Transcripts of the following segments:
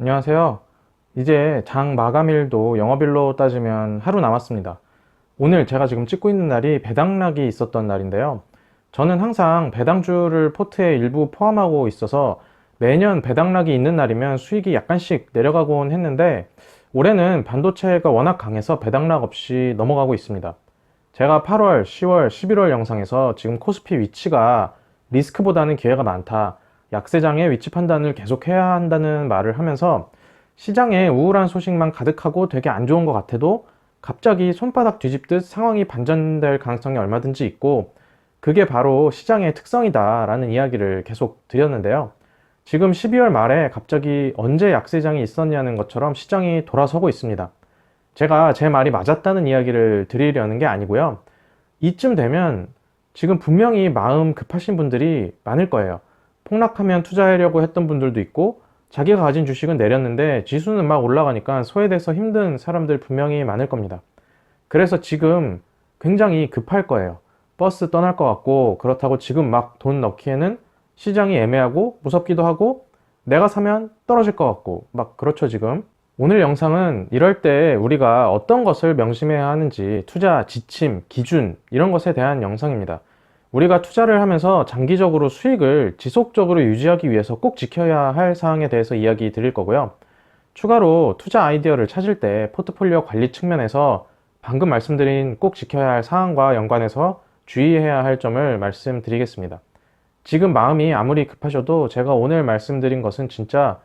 안녕하세요. 이제 장 마감일도 영업일로 따지면 하루 남았습니다. 오늘 제가 지금 찍고 있는 날이 배당락이 있었던 날인데요. 저는 항상 배당주를 포트에 일부 포함하고 있어서 매년 배당락이 있는 날이면 수익이 약간씩 내려가곤 했는데 올해는 반도체가 워낙 강해서 배당락 없이 넘어가고 있습니다. 제가 8월, 10월, 11월 영상에서 지금 코스피 위치가 리스크보다는 기회가 많다. 약세장의 위치 판단을 계속해야 한다는 말을 하면서 시장에 우울한 소식만 가득하고 되게 안 좋은 것 같아도 갑자기 손바닥 뒤집듯 상황이 반전될 가능성이 얼마든지 있고 그게 바로 시장의 특성이다라는 이야기를 계속 드렸는데요. 지금 12월 말에 갑자기 언제 약세장이 있었냐는 것처럼 시장이 돌아서고 있습니다. 제가 제 말이 맞았다는 이야기를 드리려는 게 아니고요. 이쯤 되면 지금 분명히 마음 급하신 분들이 많을 거예요. 폭락하면 투자하려고 했던 분들도 있고 자기가 가진 주식은 내렸는데 지수는 막 올라가니까 소외돼서 힘든 사람들 분명히 많을 겁니다. 그래서 지금 굉장히 급할 거예요. 버스 떠날 것 같고 그렇다고 지금 막 돈 넣기에는 시장이 애매하고 무섭기도 하고 내가 사면 떨어질 것 같고 막 그렇죠 지금. 오늘 영상은 이럴 때 우리가 어떤 것을 명심해야 하는지 투자 지침, 기준 이런 것에 대한 영상입니다. 우리가 투자를 하면서 장기적으로 수익을 지속적으로 유지하기 위해서 꼭 지켜야 할 사항에 대해서 이야기 드릴 거고요. 추가로 투자 아이디어를 찾을 때 포트폴리오 관리 측면에서 방금 말씀드린 꼭 지켜야 할 사항과 연관해서 주의해야 할 점을 말씀드리겠습니다. 지금 마음이 아무리 급하셔도 제가 오늘 말씀드린 것은 진짜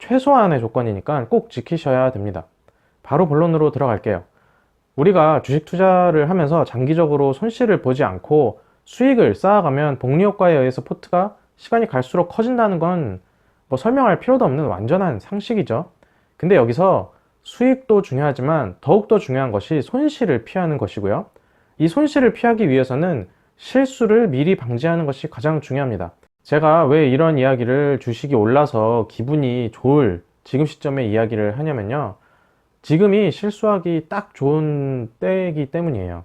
최소한의 조건이니까 꼭 지키셔야 됩니다. 바로 본론으로 들어갈게요. 우리가 주식 투자를 하면서 장기적으로 손실을 보지 않고 수익을 쌓아가면 복리 효과에 의해서 포트가 시간이 갈수록 커진다는 건 뭐 설명할 필요도 없는 완전한 상식이죠. 근데 여기서 수익도 중요하지만 더욱더 중요한 것이 손실을 피하는 것이고요. 이 손실을 피하기 위해서는 실수를 미리 방지하는 것이 가장 중요합니다. 제가 왜 이런 이야기를 주식이 올라서 기분이 좋을 지금 시점에 이야기를 하냐면요. 지금이 실수하기 딱 좋은 때이기 때문이에요.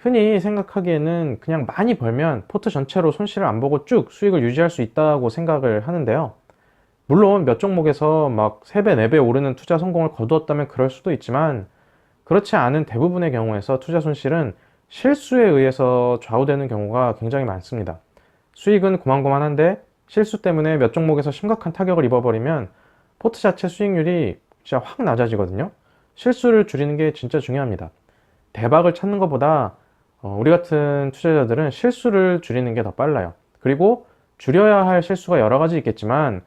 흔히 생각하기에는 그냥 많이 벌면 포트 전체로 손실을 안 보고 쭉 수익을 유지할 수 있다고 생각을 하는데요. 물론 몇 종목에서 막 3배, 4배 오르는 투자 성공을 거두었다면 그럴 수도 있지만 그렇지 않은 대부분의 경우에서 투자 손실은 실수에 의해서 좌우되는 경우가 굉장히 많습니다. 수익은 고만고만한데 실수 때문에 몇 종목에서 심각한 타격을 입어버리면 포트 자체 수익률이 진짜 확 낮아지거든요. 실수를 줄이는 게 진짜 중요합니다. 대박을 찾는 것보다 어, 우리 같은 투자자들은 실수를 줄이는 게 더 빨라요. 그리고 줄여야 할 실수가 여러 가지 있겠지만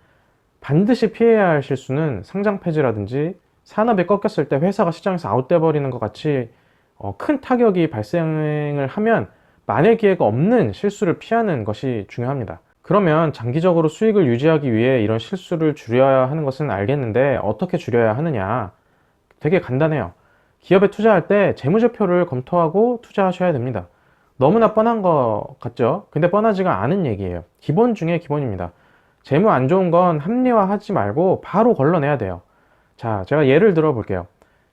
반드시 피해야 할 실수는 상장 폐지라든지 산업이 꺾였을 때 회사가 시장에서 아웃돼 버리는 것 같이 어, 큰 타격이 발생을 하면 만회 기회가 없는 실수를 피하는 것이 중요합니다. 그러면 장기적으로 수익을 유지하기 위해 이런 실수를 줄여야 하는 것은 알겠는데 어떻게 줄여야 하느냐? 되게 간단해요. 기업에 투자할 때 재무제표를 검토하고 투자하셔야 됩니다. 너무나 뻔한 것 같죠? 근데 뻔하지가 않은 얘기예요. 기본 중에 기본입니다. 재무 안 좋은 건 합리화하지 말고 바로 걸러내야 돼요. 자, 제가 예를 들어 볼게요.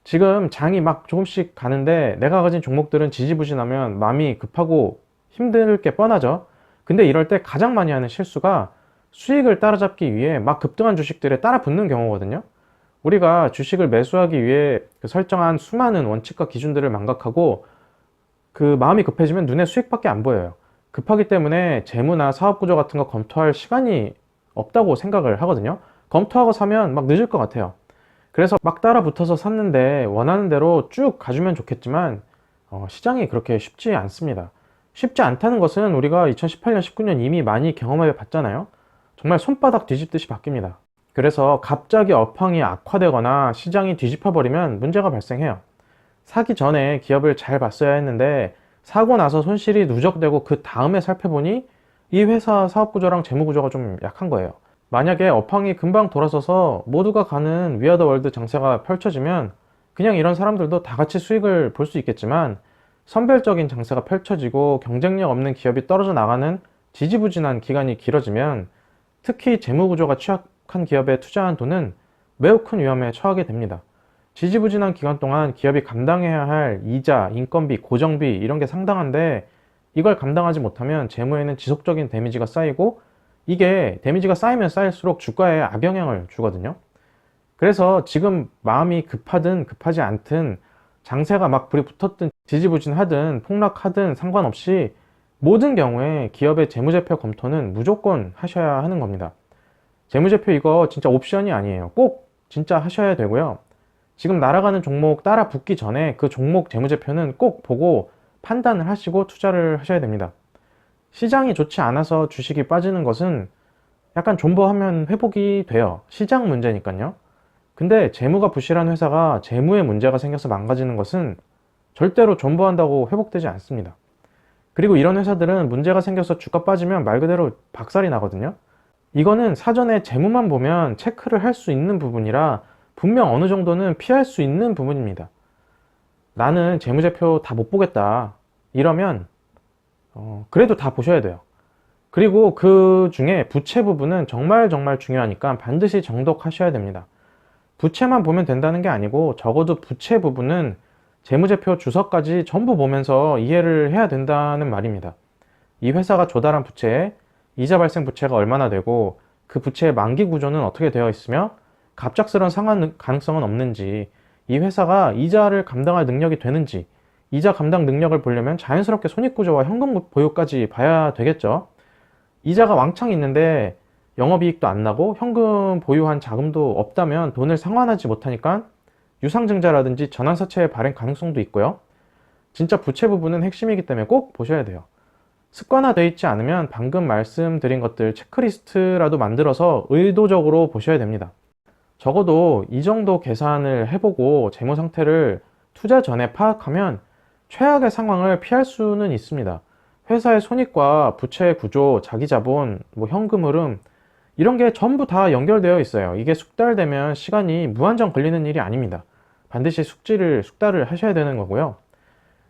지금 장이 막 조금씩 가는데 내가 가진 종목들은 지지부진하면 마음이 급하고 힘들 게 뻔하죠. 근데 이럴 때 가장 많이 하는 실수가 수익을 따라잡기 위해 막 급등한 주식들에 따라 붙는 경우거든요. 우리가 주식을 매수하기 위해 그 설정한 수많은 원칙과 기준들을 망각하고 그 마음이 급해지면 눈에 수익밖에 안 보여요. 급하기 때문에 재무나 사업 구조 같은 거 검토할 시간이 없다고 생각을 하거든요. 검토하고 사면 막 늦을 것 같아요. 그래서 막 따라 붙어서 샀는데 원하는 대로 쭉 가주면 좋겠지만 어, 시장이 그렇게 쉽지 않습니다. 쉽지 않다는 것은 우리가 2018년, 19년 이미 많이 경험해 봤잖아요. 정말 손바닥 뒤집듯이 바뀝니다. 그래서 갑자기 업황이 악화되거나 시장이 뒤집어버리면 문제가 발생해요. 사기 전에 기업을 잘 봤어야 했는데 사고 나서 손실이 누적되고 그 다음에 살펴보니 이 회사 사업 구조랑 재무 구조가 좀 약한 거예요. 만약에 업황이 금방 돌아서서 모두가 가는 위아더 월드 장세가 펼쳐지면 그냥 이런 사람들도 다 같이 수익을 볼 수 있겠지만 선별적인 장세가 펼쳐지고 경쟁력 없는 기업이 떨어져 나가는 지지부진한 기간이 길어지면 특히 재무 구조가 취약 한 기업에 투자한 돈은 매우 큰 위험에 처하게 됩니다. 지지부진한 기간 동안 기업이 감당해야 할 이자, 인건비, 고정비 이런 게 상당한데 이걸 감당하지 못하면 재무에는 지속적인 데미지가 쌓이고 이게 데미지가 쌓이면 쌓일수록 주가에 악영향을 주거든요. 그래서 지금 마음이 급하든 급하지 않든 장세가 막 불이 붙었든 지지부진하든 폭락하든 상관없이 모든 경우에 기업의 재무제표 검토는 무조건 하셔야 하는 겁니다. 재무제표 이거 진짜 옵션이 아니에요. 꼭 진짜 하셔야 되고요. 지금 날아가는 종목 따라 붙기 전에 그 종목 재무제표는 꼭 보고 판단을 하시고 투자를 하셔야 됩니다. 시장이 좋지 않아서 주식이 빠지는 것은 약간 존버하면 회복이 돼요. 시장 문제니까요. 근데 재무가 부실한 회사가 재무에 문제가 생겨서 망가지는 것은 절대로 존버한다고 회복되지 않습니다. 그리고 이런 회사들은 문제가 생겨서 주가 빠지면 말 그대로 박살이 나거든요. 이거는 사전에 재무만 보면 체크를 할 수 있는 부분이라 분명 어느 정도는 피할 수 있는 부분입니다. 나는 재무제표 다 못 보겠다. 이러면 어, 그래도 다 보셔야 돼요. 그리고 그 중에 부채 부분은 정말 정말 중요하니까 반드시 정독하셔야 됩니다. 부채만 보면 된다는 게 아니고 적어도 부채 부분은 재무제표 주석까지 전부 보면서 이해를 해야 된다는 말입니다. 이 회사가 조달한 부채에 이자 발생 부채가 얼마나 되고 그 부채의 만기 구조는 어떻게 되어 있으며 갑작스러운 상환 가능성은 없는지 이 회사가 이자를 감당할 능력이 되는지 이자 감당 능력을 보려면 자연스럽게 손익구조와 현금 보유까지 봐야 되겠죠. 이자가 왕창 있는데 영업이익도 안 나고 현금 보유한 자금도 없다면 돈을 상환하지 못하니까 유상증자라든지 전환사채의 발행 가능성도 있고요. 진짜 부채 부분은 핵심이기 때문에 꼭 보셔야 돼요. 습관화되어 있지 않으면 방금 말씀드린 것들 체크리스트라도 만들어서 의도적으로 보셔야 됩니다. 적어도 이 정도 계산을 해보고 재무 상태를 투자 전에 파악하면 최악의 상황을 피할 수는 있습니다. 회사의 손익과 부채 구조, 자기 자본, 뭐 현금 흐름 이런 게 전부 다 연결되어 있어요. 이게 숙달되면 시간이 무한정 걸리는 일이 아닙니다. 반드시 숙지를 숙달을 하셔야 되는 거고요.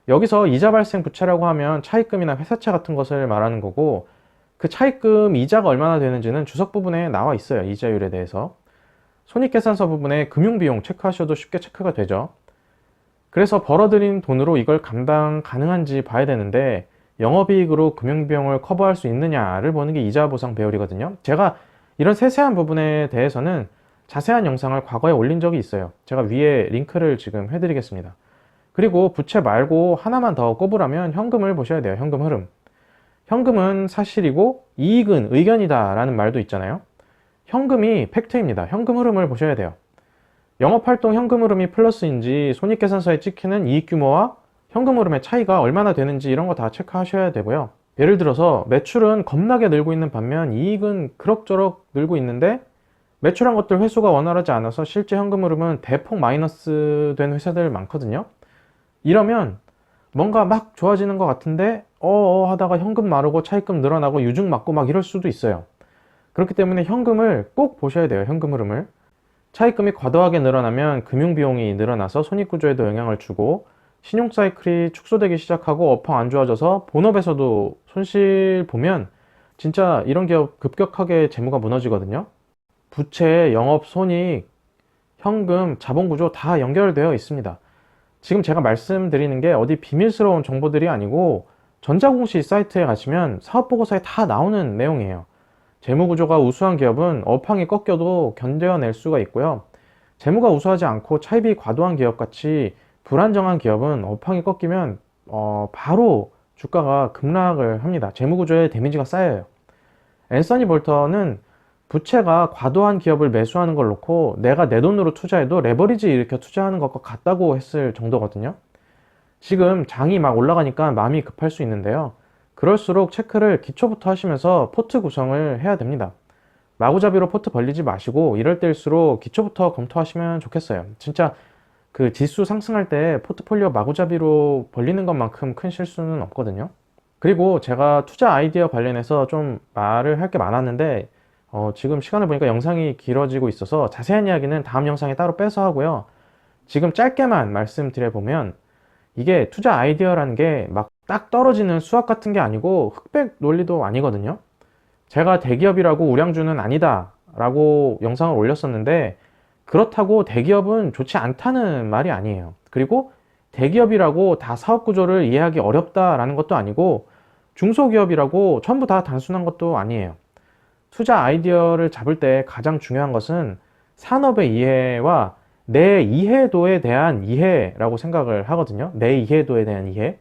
여기서 이자 발생 부채라고 하면 차입금이나 회사채 같은 것을 말하는 거고 그 차입금 이자가 얼마나 되는지는 주석 부분에 나와 있어요. 이자율에 대해서. 손익계산서 부분에 금융비용 체크하셔도 쉽게 체크가 되죠. 그래서 벌어들인 돈으로 이걸 감당 가능한지 봐야 되는데 영업이익으로 금융비용을 커버할 수 있느냐를 보는 게 이자 보상 배열이거든요. 제가 이런 세세한 부분에 대해서는 자세한 영상을 과거에 올린 적이 있어요. 제가 위에 링크를 지금 해드리겠습니다. 그리고 부채 말고 하나만 더 꼽으라면 현금을 보셔야 돼요. 현금 흐름. 현금은 사실이고 이익은 의견이다 라는 말도 있잖아요. 현금이 팩트입니다. 현금 흐름을 보셔야 돼요. 영업활동 현금 흐름이 플러스인지 손익계산서에 찍히는 이익 규모와 현금 흐름의 차이가 얼마나 되는지 이런 거 다 체크하셔야 되고요. 예를 들어서 매출은 겁나게 늘고 있는 반면 이익은 그럭저럭 늘고 있는데 매출한 것들 회수가 원활하지 않아서 실제 현금 흐름은 대폭 마이너스 된 회사들 많거든요. 이러면 뭔가 막 좋아지는 것 같은데 어어 하다가 현금 마르고 차입금 늘어나고 유증 맞고 막 이럴 수도 있어요. 그렇기 때문에 현금을 꼭 보셔야 돼요. 현금 흐름을. 차입금이 과도하게 늘어나면 금융비용이 늘어나서 손익구조에도 영향을 주고 신용 사이클이 축소되기 시작하고 업황 안 좋아져서 본업에서도 손실 보면 진짜 이런 기업 급격하게 재무가 무너지거든요. 부채, 영업, 손익, 현금, 자본구조 다 연결되어 있습니다. 지금 제가 말씀드리는 게 어디 비밀스러운 정보들이 아니고 전자공시 사이트에 가시면 사업보고서에 다 나오는 내용이에요. 재무구조가 우수한 기업은 업황이 꺾여도 견뎌낼 수가 있고요. 재무가 우수하지 않고 차입이 과도한 기업 같이 불안정한 기업은 업황이 꺾이면 어, 바로 주가가 급락을 합니다. 재무구조에 데미지가 쌓여요. 앤서니 볼턴은 부채가 과도한 기업을 매수하는 걸 놓고 내가 내 돈으로 투자해도 레버리지 일으켜 투자하는 것과 같다고 했을 정도거든요. 지금 장이 막 올라가니까 마음이 급할 수 있는데요. 그럴수록 체크를 기초부터 하시면서 포트 구성을 해야 됩니다. 마구잡이로 포트 벌리지 마시고 이럴 때일수록 기초부터 검토하시면 좋겠어요. 진짜 그 지수 상승할 때 포트폴리오 마구잡이로 벌리는 것만큼 큰 실수는 없거든요. 그리고 제가 투자 아이디어 관련해서 좀 말을 할 게 많았는데 어, 지금 시간을 보니까 영상이 길어지고 있어서 자세한 이야기는 다음 영상에 따로 빼서 하고요. 지금 짧게만 말씀드려 보면 이게 투자 아이디어라는 게 막 딱 떨어지는 수학 같은 게 아니고 흑백 논리도 아니거든요. 제가 대기업이라고 우량주는 아니다 라고 영상을 올렸었는데 그렇다고 대기업은 좋지 않다는 말이 아니에요. 그리고 대기업이라고 다 사업 구조를 이해하기 어렵다라는 것도 아니고 중소기업이라고 전부 다 단순한 것도 아니에요. 투자 아이디어를 잡을 때 가장 중요한 것은 산업의 이해와 내 이해도에 대한 이해라고 생각을 하거든요. 내 이해도에 대한 이해.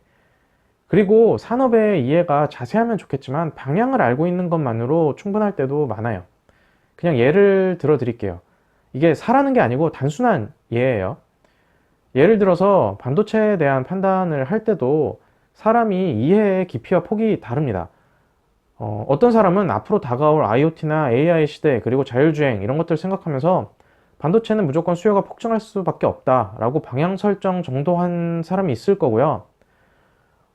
그리고 산업의 이해가 자세하면 좋겠지만 방향을 알고 있는 것만으로 충분할 때도 많아요. 그냥 예를 들어 드릴게요. 이게 사라는 게 아니고 단순한 예예요. 예를 들어서 반도체에 대한 판단을 할 때도 사람이 이해의 깊이와 폭이 다릅니다. 어, 어떤 사람은 앞으로 다가올 IoT나 AI 시대 그리고 자율주행 이런 것들 생각하면서 반도체는 무조건 수요가 폭증할 수밖에 없다라고 방향 설정 정도 한 사람이 있을 거고요.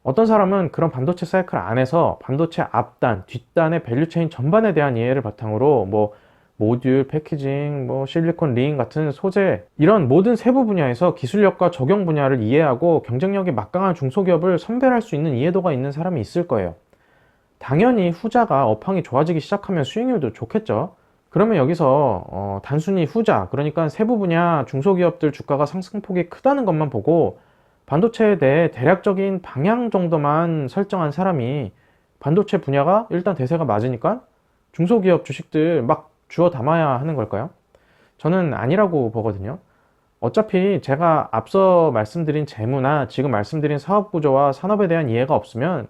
어떤 사람은 그런 반도체 사이클 안에서 반도체 앞단, 뒷단의 밸류체인 전반에 대한 이해를 바탕으로 뭐 모듈, 패키징, 뭐 실리콘, 링 같은 소재 이런 모든 세부 분야에서 기술력과 적용 분야를 이해하고 경쟁력이 막강한 중소기업을 선별할 수 있는 이해도가 있는 사람이 있을 거예요. 당연히 후자가 업황이 좋아지기 시작하면 수익률도 좋겠죠. 그러면 여기서 어, 단순히 후자, 그러니까 세부 분야 중소기업들 주가가 상승폭이 크다는 것만 보고 반도체에 대해 대략적인 방향 정도만 설정한 사람이 반도체 분야가 일단 대세가 맞으니까 중소기업 주식들 막 주워 담아야 하는 걸까요? 저는 아니라고 보거든요. 어차피 제가 앞서 말씀드린 재무나 지금 말씀드린 사업 구조와 산업에 대한 이해가 없으면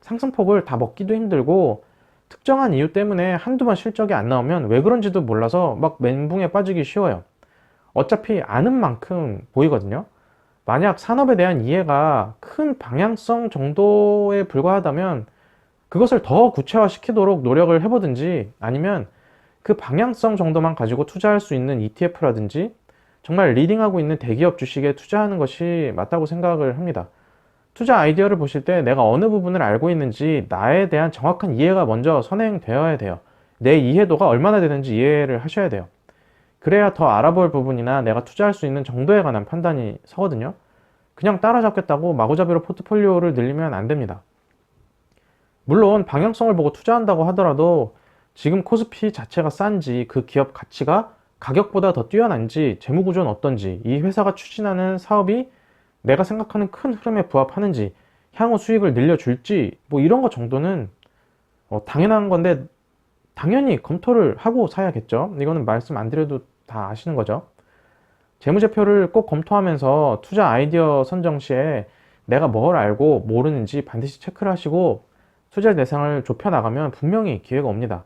상승폭을 다 먹기도 힘들고 특정한 이유 때문에 한두 번 실적이 안 나오면 왜 그런지도 몰라서 막 멘붕에 빠지기 쉬워요. 어차피 아는 만큼 보이거든요. 만약 산업에 대한 이해가 큰 방향성 정도에 불과하다면 그것을 더 구체화시키도록 노력을 해보든지 아니면 그 방향성 정도만 가지고 투자할 수 있는 ETF라든지 정말 리딩하고 있는 대기업 주식에 투자하는 것이 맞다고 생각을 합니다. 투자 아이디어를 보실 때 내가 어느 부분을 알고 있는지 나에 대한 정확한 이해가 먼저 선행되어야 돼요. 내 이해도가 얼마나 되는지 이해를 하셔야 돼요. 그래야 더 알아볼 부분이나 내가 투자할 수 있는 정도에 관한 판단이 서거든요. 그냥 따라잡겠다고 마구잡이로 포트폴리오를 늘리면 안 됩니다. 물론 방향성을 보고 투자한다고 하더라도 지금 코스피 자체가 싼지 그 기업 가치가 가격보다 더 뛰어난지 재무 구조는 어떤지 이 회사가 추진하는 사업이 내가 생각하는 큰 흐름에 부합하는지 향후 수익을 늘려줄지 뭐 이런 것 정도는 어, 당연한 건데 당연히 검토를 하고 사야겠죠. 이거는 말씀 안 드려도 다 아시는 거죠. 재무제표를 꼭 검토하면서 투자 아이디어 선정 시에 내가 뭘 알고 모르는지 반드시 체크를 하시고 투자 대상을 좁혀 나가면 분명히 기회가 옵니다.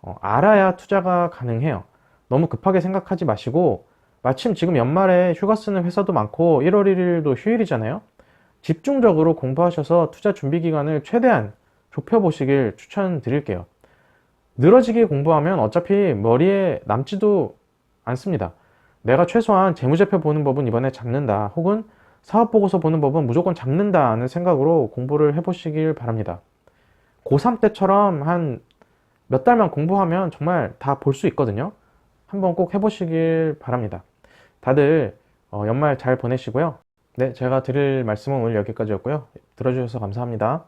어, 알아야 투자가 가능해요. 너무 급하게 생각하지 마시고 마침 지금 연말에 휴가 쓰는 회사도 많고 1월 1일도 휴일이잖아요. 집중적으로 공부하셔서 투자 준비 기간을 최대한 좁혀보시길 추천드릴게요. 늘어지게 공부하면 어차피 머리에 남지도 않습니다. 내가 최소한 재무제표 보는 법은 이번에 잡는다. 혹은 사업보고서 보는 법은 무조건 잡는다는 생각으로 공부를 해보시길 바랍니다. 고3 때처럼 한 몇 달만 공부하면 정말 다 볼 수 있거든요. 한번 꼭 해보시길 바랍니다. 다들 어, 연말 잘 보내시고요. 네, 제가 드릴 말씀은 오늘 여기까지였고요. 들어주셔서 감사합니다.